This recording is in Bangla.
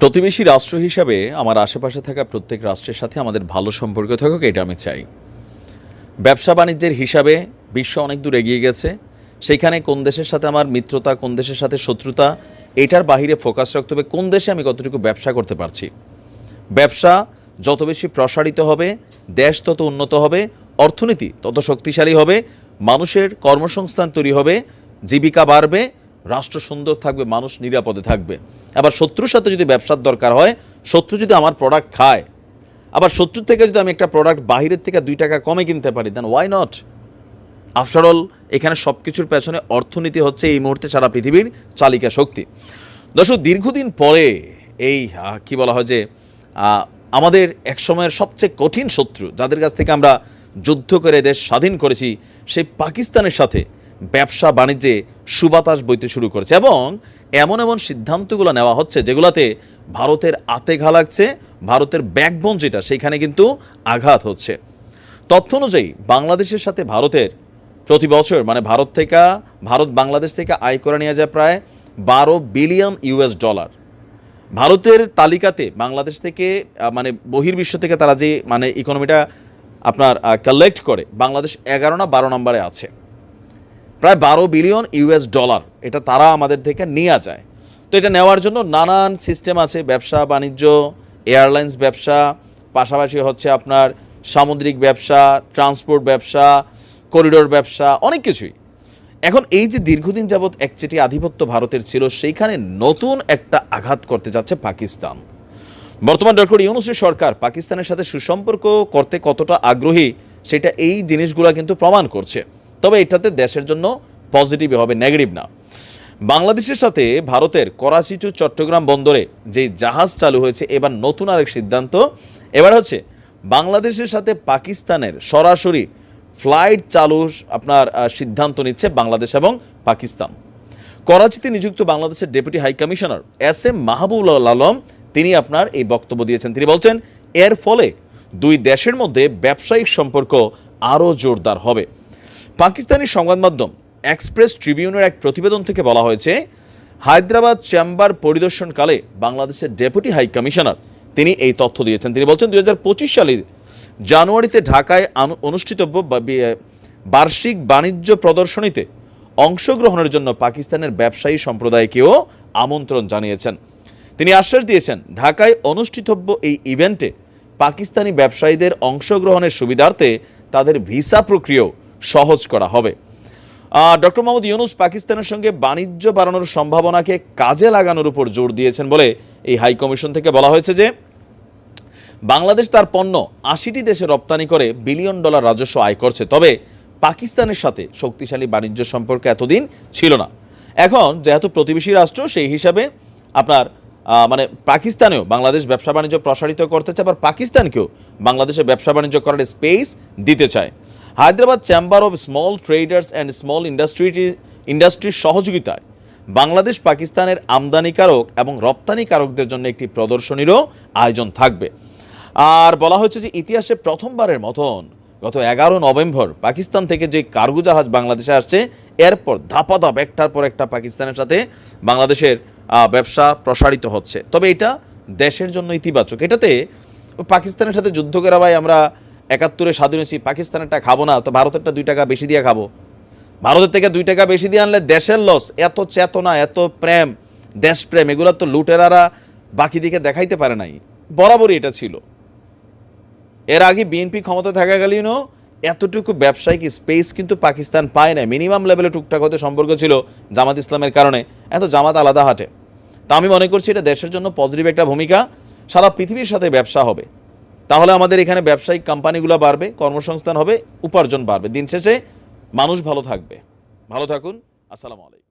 প্রতিবেশী রাষ্ট্র হিসাবে আমার আশেপাশে থাকা প্রত্যেক রাষ্ট্রের সাথে আমাদের ভালো সম্পর্ক থাকুক, এটা আমি চাই। ব্যবসা বাণিজ্যের হিসাবে বিশ্ব অনেক দূর এগিয়ে গেছে। সেইখানে কোন দেশের সাথে আমার মিত্রতা, কোন দেশের সাথে শত্রুতা, এটার বাহিরে ফোকাস রাখতে হবে, কোন দেশে আমি কতটুকু ব্যবসা করতে পারছি। ব্যবসা যত বেশি প্রসারিত হবে, দেশ তত উন্নত হবে, অর্থনীতি তত শক্তিশালী হবে, মানুষের কর্মসংস্থান তৈরি হবে, জীবিকা বাড়বে রাষ্ট্র সুন্দর থাকবে, মানুষ নিরাপদে থাকবে। আবার শত্রুর সাথে যদি ব্যবসার দরকার হয়, শত্রু যদি আমার প্রোডাক্ট খায়, আবার শত্রুর থেকে যদি আমি একটা প্রোডাক্ট বাহিরের থেকে দুই টাকা কমে কিনতে পারি then why not after all এখানে সব কিছুর পেছনে অর্থনীতি হচ্ছে এই মুহূর্তে সারা পৃথিবীর চালিকা শক্তি। দর্শক, দীর্ঘদিন পরে এই কি বলা হয় যে আমাদের এক সময়ের সবচেয়ে কঠিন শত্রু, যাদের কাছ থেকে আমরা যুদ্ধ করে দেশ স্বাধীন করেছি, সেই পাকিস্তানের সাথে ব্যবসা বাণিজ্যে সুবাতাস বইতে শুরু করেছে এবং এমন এমন সিদ্ধান্তগুলো নেওয়া হচ্ছে যেগুলোতে ভারতের আতে ঘা লাগছে, ভারতের ব্যাকবোন যেটা, সেখানে কিন্তু আঘাত হচ্ছে। তথ্য অনুযায়ী বাংলাদেশের সাথে ভারতের প্রতি বছর মানে ভারত থেকে, ভারত বাংলাদেশ থেকে আয় করে নিয়ে যায় প্রায় বারো বিলিয়ন ইউএস ডলার। ভারতের তালিকাতে বাংলাদেশ থেকে মানে বহির্বিশ্ব থেকে তারা যে মানে ইকোনমিটা আপনার কালেক্ট করে, বাংলাদেশ এগারো না বারো নম্বরে আছে। প্রায় বারো বিলিয়ন ইউএস ডলার এটা তারা আমাদের থেকে নেওয়া যায়। তো এটা নেওয়ার জন্য নানান সিস্টেম আছে, ব্যবসা, বাণিজ্য, এয়ারলাইন্স ব্যবসা, পাশাপাশি হচ্ছে আপনার সামুদ্রিক ব্যবসা, ট্রান্সপোর্ট ব্যবসা, করিডোর ব্যবসা, অনেক কিছুই। এখন এই যে দীর্ঘদিন যাবৎ একচেটি আধিপত্য ভারতের ছিল, সেইখানে নতুন একটা আঘাত করতে যাচ্ছে পাকিস্তান। বর্তমান ডক্টর ইউনুসের সরকার পাকিস্তানের সাথে সুসম্পর্ক করতে কতটা আগ্রহী, সেটা এই জিনিসগুলো কিন্তু প্রমাণ করছে। তবে এটাতে দেশের জন্য পজিটিভ হবে, নেগেটিভ না। বাংলাদেশের সাথে ভারতের করাচি টু চট্টগ্রাম বন্দরে যে জাহাজ চালু হয়েছে, এবার নতুন আরেক সিদ্ধান্ত। এবার হচ্ছে, বাংলাদেশের সাথে পাকিস্তানের সরাসরি ফ্লাইট চালু আপনার সিদ্ধান্ত নিচ্ছে বাংলাদেশ এবং পাকিস্তান। করাচিতে নিযুক্ত বাংলাদেশের deputy high commissioner S M Mahbubul Alam, তিনি আপনার এই বক্তব্য দিয়েছেন। তিনি বলছেন, এর ফলে দুই দেশের মধ্যে ব্যবসায়িক সম্পর্ক আরও জোরদার হবে। পাকিস্তানি সংবাদ মাধ্যম এক্সপ্রেস ট্রিবিউনের এক প্রতিবেদন থেকে বলা হয়েছে, হায়দ্রাবাদ চেম্বার পরিদর্শনকালে বাংলাদেশের ডেপুটি হাই কমিশনার তিনি এই তথ্য দিয়েছেন। তিনি বলছেন, দুই সালে জানুয়ারিতে ঢাকায় অনুষ্ঠিতব্য বার্ষিক বাণিজ্য প্রদর্শনীতে অংশগ্রহণের জন্য পাকিস্তানের ব্যবসায়ী সম্প্রদায়কেও আমন্ত্রণ জানিয়েছেন। তিনি আশ্বাস দিয়েছেন, ঢাকায় অনুষ্ঠিতব্য এই ইভেন্টে পাকিস্তানি ব্যবসায়ীদের অংশগ্রহণের সুবিধার্থে তাদের ভিসা প্রক্রিয়াও সহজ করা হবে। ডক্টর মোহাম্মদ ইউনুস পাকিস্তানের সঙ্গে বাণিজ্য বাড়ানোর সম্ভাবনাকে কাজে লাগানোর উপর জোর দিয়েছেন বলে এই হাই কমিশন থেকে বলা হয়েছে যে, বাংলাদেশ তার পণ্য আশিটি দেশে রপ্তানি করে বিলিয়ন ডলার রাজস্ব আয় করছে, তবে পাকিস্তানের সাথে শক্তিশালী বাণিজ্য সম্পর্ক এতদিন ছিল না। এখন যেহেতু প্রতিবেশী রাষ্ট্র, সেই হিসাবে আপনার মানে পাকিস্তানেও বাংলাদেশ ব্যবসা বাণিজ্য প্রসারিত করতে চায়, আবার পাকিস্তানকেও বাংলাদেশে ব্যবসা বাণিজ্য করার স্পেস দিতে চায়। Hyderabad chamber of small traders and small industry ইন্ডাস্ট্রির সহযোগিতায় বাংলাদেশ পাকিস্তানের আমদানিকারক এবং রপ্তানিকারকদের জন্য একটি প্রদর্শনীরও আয়োজন থাকবে। আর বলা হচ্ছে যে ইতিহাসে প্রথমবারের মতন গত এগারো নভেম্বর পাকিস্তান থেকে যে কার্গো জাহাজ বাংলাদেশে আসছে, এরপর ধাপা ধাপ একটার পর একটা পাকিস্তানের সাথে বাংলাদেশের ব্যবসা প্রসারিত হচ্ছে। তবে এটা দেশের জন্য ইতিবাচক। এটাতে পাকিস্তানের সাথে যুদ্ধ করে ভাই আমরা একাত্তরে স্বাধীন হয়েছি পাকিস্তানেরটা খাব না, তো ভারতেরটা দুই টাকা বেশি দিয়ে খাব। ভারতের থেকে দুই টাকা বেশি দিয়ে আনলে দেশের লস এত চেতনা, এত প্রেম, দেশপ্রেম, এগুলো তো লুটেরারা বাকি দিকে দেখাইতে পারে নাই। বরাবরই এটা ছিল। এর আগে বিএনপি ক্ষমতা থাকাকালীনও এতটুকু ব্যবসায়িক স্পেস কিন্তু পাকিস্তান পায় না মিনিমাম লেভেলে টুকটাক হতে সম্পর্ক ছিল জামাত ইসলামের কারণে, এত জামাত আলাদা হাটে। তা আমি মনে করছি এটা দেশের জন্য পজিটিভ একটা ভূমিকা, সারা পৃথিবীর সাথে ব্যবসা হবে। তাহলে আমাদের এখানে ব্যবসায়িক কোম্পানিগুলো বাড়বে, কর্মসংস্থান হবে, উপার্জন বাড়বে। দিন শেষে মানুষ ভালো থাকবে। ভালো থাকুন। আসসালামু আলাইকুম।